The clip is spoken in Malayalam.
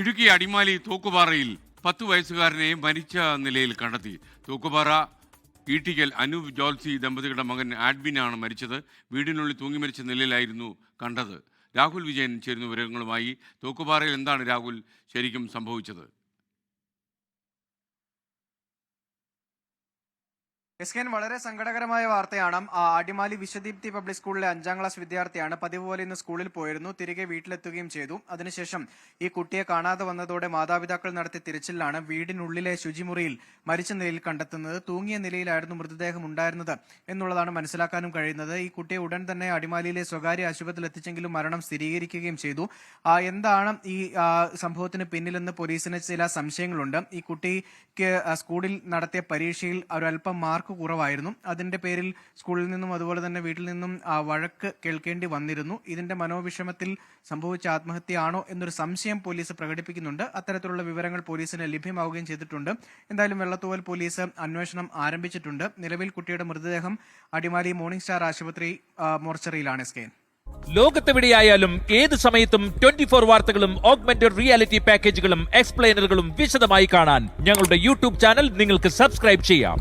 ഇടുക്കി അടിമാലി തൂക്കുപാറയിൽ പത്ത് വയസ്സുകാരനെ മരിച്ച നിലയിൽ കണ്ടെത്തി. തൂക്കുപാറ ഈട്ടിക്കൽ അനൂപ് ജോൽസി ദമ്പതികളുടെ മകൻ ആഡ്വിനാണ് മരിച്ചത്. വീടിനുള്ളിൽ തൂങ്ങി മരിച്ച നിലയിലായിരുന്നു കണ്ടത്. രാഹുൽ വിജയൻ ചേരുന്ന വിവരങ്ങളുമായി തൂക്കുപാറയിൽ എന്താണ് രാഹുൽ ശരിക്കും സംഭവിച്ചത്? എസ് കെൻ വളരെ സങ്കടകരമായ വാർത്തയാണ്. അടിമാലി വിശ്വദീപ്തി പബ്ലിക് സ്കൂളിലെ അഞ്ചാം ക്ലാസ് വിദ്യാർത്ഥിയാണ് പതിവ് പോലെ ഇന്ന് സ്കൂളിൽ പോയിരുന്നു. തിരികെ വീട്ടിലെത്തുകയും ചെയ്തു. അതിനുശേഷം ഈ കുട്ടിയെ കാണാതെ വന്നതോടെ മാതാപിതാക്കൾ നടത്തിയ തിരച്ചിലാണ് വീടിനുള്ളിലെ ശുചിമുറിയിൽ മരിച്ച നിലയിൽ കണ്ടെത്തുന്നത്. തൂങ്ങിയ നിലയിലായിരുന്നു മൃതദേഹം ഉണ്ടായിരുന്നത് എന്നുള്ളതാണ് മനസ്സിലാക്കാനും കഴിയുന്നത്. ഈ കുട്ടിയെ ഉടൻ തന്നെ അടിമാലിയിലെ സ്വകാര്യ ആശുപത്രിയിൽ എത്തിച്ചെങ്കിലും മരണം സ്ഥിരീകരിക്കുകയും ചെയ്തു. എന്താണ് ഈ സംഭവത്തിന് പിന്നിലെന്ന് പോലീസിന് ചില സംശയങ്ങളുണ്ട്. ഈ കുട്ടിക്ക് സ്കൂളിൽ നടത്തിയ പരീക്ഷയിൽ ഒരൽപ്പം മാർക്ക് കുറവായിരുന്നു. അതിന്റെ പേരിൽ സ്കൂളിൽ നിന്നും അതുപോലെ തന്നെ വീട്ടിൽ നിന്നും ആ, വഴക്ക് കേൾക്കേണ്ടി വന്നിരുന്നു. ഇതിന്റെ മനോവിഷമത്തിൽ സംഭവിച്ച ആത്മഹത്യയാണോ എന്നൊരു സംശയം പോലീസ് പ്രകടിപ്പിക്കുന്നുണ്ട്. അത്തരത്തിലുള്ള വിവരങ്ങൾ പോലീസിന് ലഭ്യമാവുകയും ചെയ്തിട്ടുണ്ട്. എന്തായാലും വെള്ളത്തൂവൽ പോലീസ് അന്വേഷണം ആരംഭിച്ചിട്ടുണ്ട്. നിലവിൽ കുട്ടിയുടെ മൃതദേഹം അടിമാലി മോർണിംഗ് സ്റ്റാർ ആശുപത്രി മോർച്ചറിയിലാണ്. എസ് ലോകത്തെവിടെയായാലും ഏത് സമയത്തും ട്വന്റി ഫോർ വാർത്തകളും ഓഗ്മെന്റഡ് റിയാലിറ്റി പാക്കേജുകളും എക്സ്പ്ലെയിനറുകളും വിശദമായി കാണാൻ ഞങ്ങളുടെ യൂട്യൂബ് ചാനൽ നിങ്ങൾക്ക് സബ്സ്ക്രൈബ് ചെയ്യാം.